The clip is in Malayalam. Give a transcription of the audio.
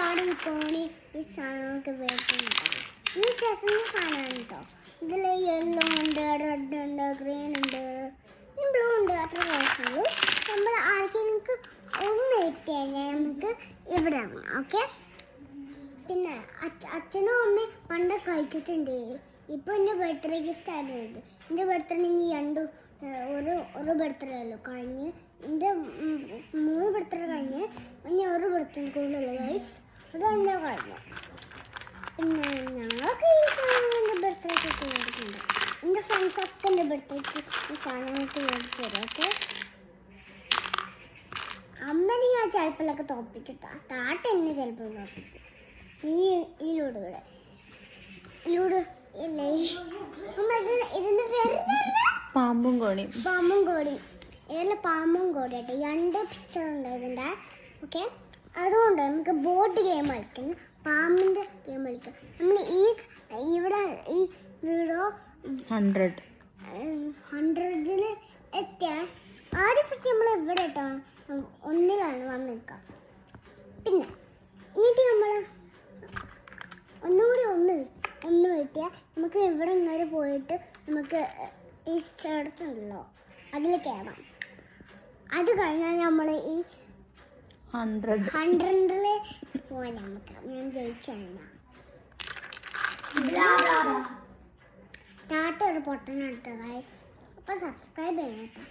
ചാടി പോണി. ഈ സാധനമൊക്കെ വേണ്ടിയിട്ടുണ്ടാവും ഈ ചെസ്സിന്റെ സാധനമാണ് കേട്ടോ ഇതിൽ യെല്ലോ ഉണ്ട് റെഡ് ഉണ്ട് ഗ്രീൻ ഉണ്ട്. ബ്ലൂ ഉണ്ട് അത്ര കളേഴ്സുള്ളൂ നമ്മൾ ആർക്കെനിക്ക് ഒന്ന് ഇട്ട് കഴിഞ്ഞാൽ നമുക്ക് ഇവിടെ ഇറങ്ങാം ഓക്കെ പിന്നെ അച്ഛ- അച്ഛനും അമ്മയും പണ്ട് കഴിച്ചിട്ടുണ്ട്. ഇപ്പോൾ എന്റെ ബർത്ത്ഡേ ഗിഫ്റ്റ് ആയിരുന്നു എന്റെ ബർത്ത്ഡേ ഇനി രണ്ടു ഒരു ഒരു ബർത്ത്ഡേ ഉള്ളൂ. കഴിഞ്ഞ് എന്റെ മൂന്ന് ബർത്ത്ഡേ കഴിഞ്ഞ് ഇനി ഒരു ബർത്ത്ഡേ എന്റെ കഴിഞ്ഞു പിന്നെ ഞങ്ങൾക്ക് ഈ സാധനം എന്റെ ബർത്ത്ഡേക്ക് മേടിക്കുന്നുണ്ട് എന്റെ ഫ്രണ്ട്സ് ഒക്കെ എന്റെ ബർത്ത്ഡേക്ക് ഈ സാധനങ്ങൾക്ക് മേടിച്ചു തരും ഓക്കെ അമ്മനെ ഞാൻ ചിലപ്പോഴൊക്കെ തോപ്പിക്കട്ടാ താട്ട എന്നെ ചിലപ്പോൾ തോപ്പിക്കും ഈ ഈ ലൂടുകളെ ഇവിടെ. ലൂഡ് ഇല്ലേ അമ്മ ഇത് പേര് പാമ്പും കോണിയും. പാമ്പും കോടി ഇതിൽ പാമ്പും കോടി രണ്ട് പിക്ചർ ഉണ്ട് ഇതിന്റെ ഓക്കെ അതുകൊണ്ട് നമുക്ക് ബോട്ട് ഗെയിം കളിക്കാം. പാമ്പിന്റെ ഗെയിം കളിക്കാം. നമ്മൾ ഈ ഇവിടെ ഈ വീടോ ഹൺഡ്രഡ് ഹൺഡ്രഡിൽ എത്തിയാൽ ആദ്യം ഫസ്റ്റ് നമ്മൾ ഇവിടെ എത്താം ഒന്നിലാണ് വന്ന് നിൽക്കാം പിന്നെ എന്നിട്ട് നമ്മൾ ഒന്നുകൂടി ഒന്ന് ഒന്ന് കിട്ടിയാൽ നമുക്ക് ഇവിടെ ഇങ്ങനെ പോയിട്ട് നമുക്ക് ഈ ചേർത്തുണ്ടല്ലോ അതിൽ കയറാം അത് കഴിഞ്ഞാൽ നമ്മൾ ഈ ഹൺഡ്രഡ് ഹൺഡ്രഡിൽ നമുക്ക് ഞാൻ ജയിച്ചാണ് ഒരു പൊട്ടനാട്ടോ ഗൈസ് അപ്പോൾ സബ്സ്ക്രൈബ് ചെയ്യണം